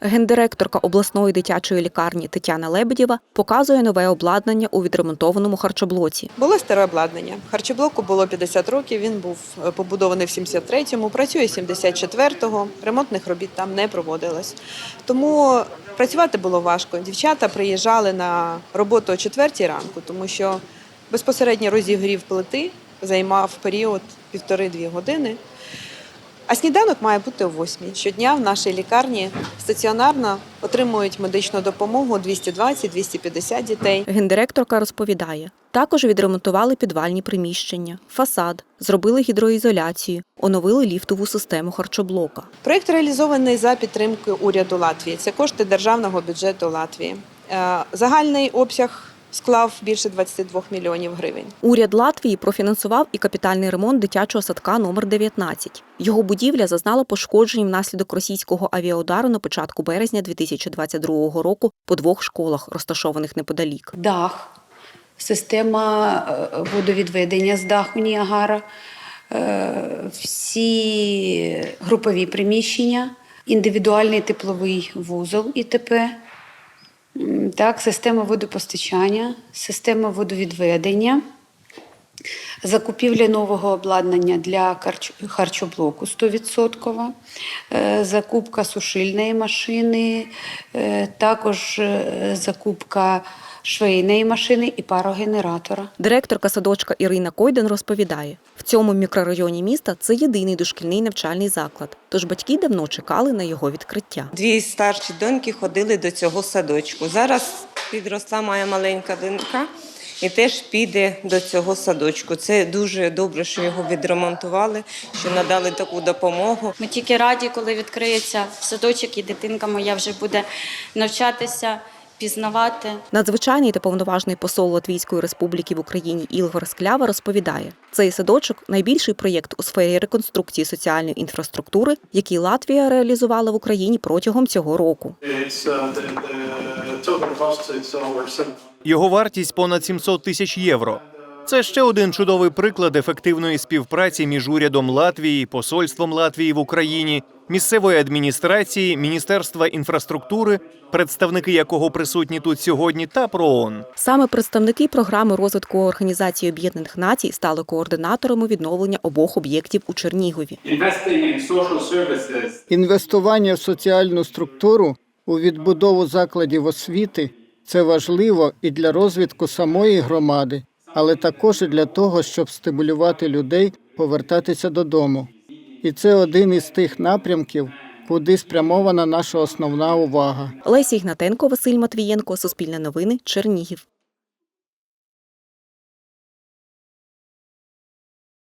Гендиректорка обласної дитячої лікарні Тетяна Лебедєва показує нове обладнання у відремонтованому харчоблоці. Було старе обладнання. Харчоблоку було 50 років. Він був е, побудований в 73-му, працює 74-го. Ремонтних робіт там не проводилось. Тому працювати було важко. Дівчата приїжджали на роботу о 4 ранку, тому що безпосередньо розігрів плити займав період півтори-дві години. А сніданок має бути о 8. Щодня в нашій лікарні стаціонарно отримують медичну допомогу 220-250 дітей. Гендиректорка розповідає, також відремонтували підвальні приміщення, фасад, зробили гідроізоляцію, оновили ліфтову систему харчоблока. Проєкт реалізований за підтримки уряду Латвії. Це кошти державного бюджету Латвії. Е, Загальний обсяг склав більше 22 мільйонів гривень. Уряд Латвії профінансував і капітальний ремонт дитячого садка номер 19. Його будівля зазнала пошкоджень внаслідок російського авіаудару на початку березня 2022 року по двох школах, розташованих неподалік. дах, система е, водовідведення з даху Ніагара, е, всі групові приміщення, індивідуальний тепловий вузол ІТП, так, система водопостачання, система водовідведення. Закупівля нового обладнання для харчоблоку 100%, е, закупка сушильної машини, е, також е, закупка швейної машини і парогенератора. Директорка садочка Ірина Койден розповідає, в цьому мікрорайоні міста це єдиний дошкільний навчальний заклад, тож батьки давно чекали на його відкриття. Дві старші доньки ходили до цього садочку. Зараз підросла моя маленька донька і теж піде до цього садочку. Це дуже добре, що його відремонтували, що надали таку допомогу. Ми тільки раді, коли відкриється садочок, і дитинка моя вже буде навчатися, пізнавати. Надзвичайний та повноважний посол Латвійської республіки в Україні Ілгор Склява розповідає, цей садочок найбільший проєкт у сфері реконструкції соціальної інфраструктури, який Латвія реалізувала в Україні протягом цього року. Його вартість понад 700 тисяч євро. Це ще один чудовий приклад ефективної співпраці між урядом Латвії, посольством Латвії в Україні, місцевої адміністрації, Міністерства інфраструктури, представники якого присутні тут сьогодні, та ПРООН. Саме представники програми розвитку Організації Об'єднаних Націй стали координаторами відновлення обох об'єктів у Чернігові. Інвестування в соціальну структуру у відбудову закладів освіти це важливо і для розвитку самої громади, але також і для того, щоб стимулювати людей повертатися додому. І це один із тих напрямків, куди спрямована наша основна увага. Лесі Ігнатенко, Василь Матвієнко, Суспільне новини, Чернігів.